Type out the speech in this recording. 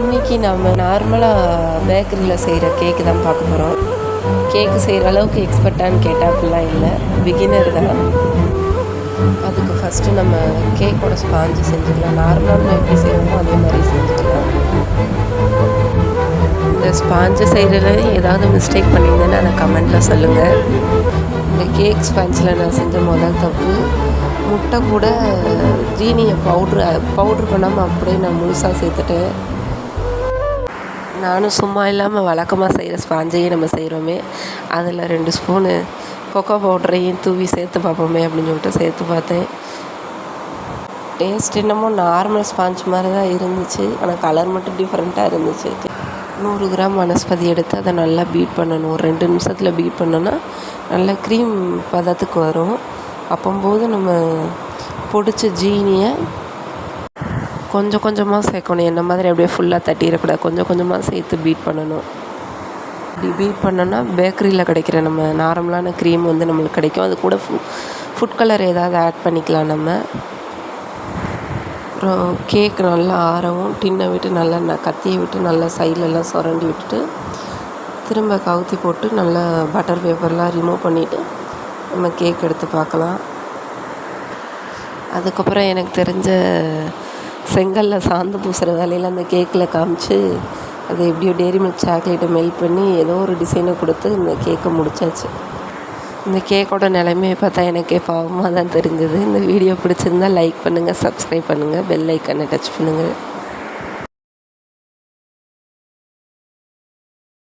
இன்றைக்கி நம்ம நார்மலாக பேக்கரியில் செய்கிற கேக்கு தான் பார்க்க போகிறோம் கேக்கு செய்கிற அளவுக்கு எக்ஸ்பர்ட்டான்னு கேட்டால் அப்படிலாம் இல்லை. பிகினர் தான். அதுக்கு ஃபஸ்ட்டு நம்ம கேக்கோட ஸ்பாஞ்சு செஞ்சுக்கலாம். நார்மலாக நம்ம எப்படி செய்வோமோ அதே மாதிரி செஞ்சுக்கலாம். இந்த ஸ்பாஞ்சு செய்கிறதுல ஏதாவது மிஸ்டேக் பண்ணியிருந்தேன்னா அதை கமெண்ட்டில் சொல்லுங்கள் இந்த கேக் ஸ்பாஞ்சில் நான் செஞ்ச முதல் தப்பு முட்டை கூட ஜீனியை பவுட்ரு பவுட்ரு பண்ணாமல் அப்படியே நான் முழுசாக சேர்த்துட்டேன். நானும் சும்மா இல்லாமல் வழக்கமாக செய்கிற ஸ்பாஞ்சையே நம்ம செய்கிறோமே அதில் ரெண்டு ஸ்பூனு கொக்கோ பவுடரையும் தூவி சேர்த்து பார்ப்போமே அப்படின்னு சொல்லிட்டு சேர்த்து பார்த்தேன். டேஸ்ட் என்னமோ நார்மல் ஸ்பாஞ்ச் மாதிரி தான் இருந்துச்சு. ஆனால் கலர் மட்டும் டிஃப்ரெண்ட்டாக இருந்துச்சு. நூறு கிராம் வனஸ்பதி எடுத்து அதை நல்லா பீட் பண்ணணும். ஒரு ரெண்டு நிமிஷத்தில் பீட் பண்ணோன்னா நல்லா க்ரீம் பதத்துக்கு வரும். அப்போம்போது நம்ம பொடிச்ச ஜீனியை கொஞ்சம் கொஞ்சமாக சேர்க்கணும். என்ன மாதிரி அப்படியே ஃபுல்லாக தட்டிடக்கூடாது. கொஞ்சம் கொஞ்சமாக சேர்த்து பீட் பண்ணணும். இப்படி பீட் பண்ணோன்னா பேக்கரியில் கிடைக்கிற நம்ம நார்மலான க்ரீம் வந்து நம்மளுக்கு கிடைக்கும். அது கூட ஃபு ஃபுட் கலர் ஏதாவது ஆட் பண்ணிக்கலாம் நம்ம. அப்புறம் கேக் நல்லா ஆறவும் டின்னை விட்டு நல்லா கத்தியை விட்டு நல்லா சைட்லலாம் சுரண்டி விட்டுட்டு திரும்ப கவுத்தி போட்டு நல்லா பட்டர் பேப்பர்லாம் ரிமூவ் பண்ணிவிட்டு நம்ம கேக் எடுத்து பார்க்கலாம். அதுக்கப்புறம் எனக்கு தெரிஞ்ச செங்கல்ல சாந்து பூசுகிற வேலையில் அந்த கேக்கில் காமிச்சு அது எப்படியோ டேரி மில்க் சாக்லேட்டை மெல்ட் பண்ணி ஏதோ ஒரு டிசைனை கொடுத்து இந்த கேக்கை முடிச்சாச்சு. இந்த கேக்கோட நிலைமையை பார்த்தா எனக்கே பாவமாக தான் தெரிஞ்சது. இந்த வீடியோ பிடிச்சிருந்தா லைக் பண்ணுங்கள் சப்ஸ்கிரைப் பண்ணுங்கள் பெல் ஐக்கனை டச் பண்ணுங்கள்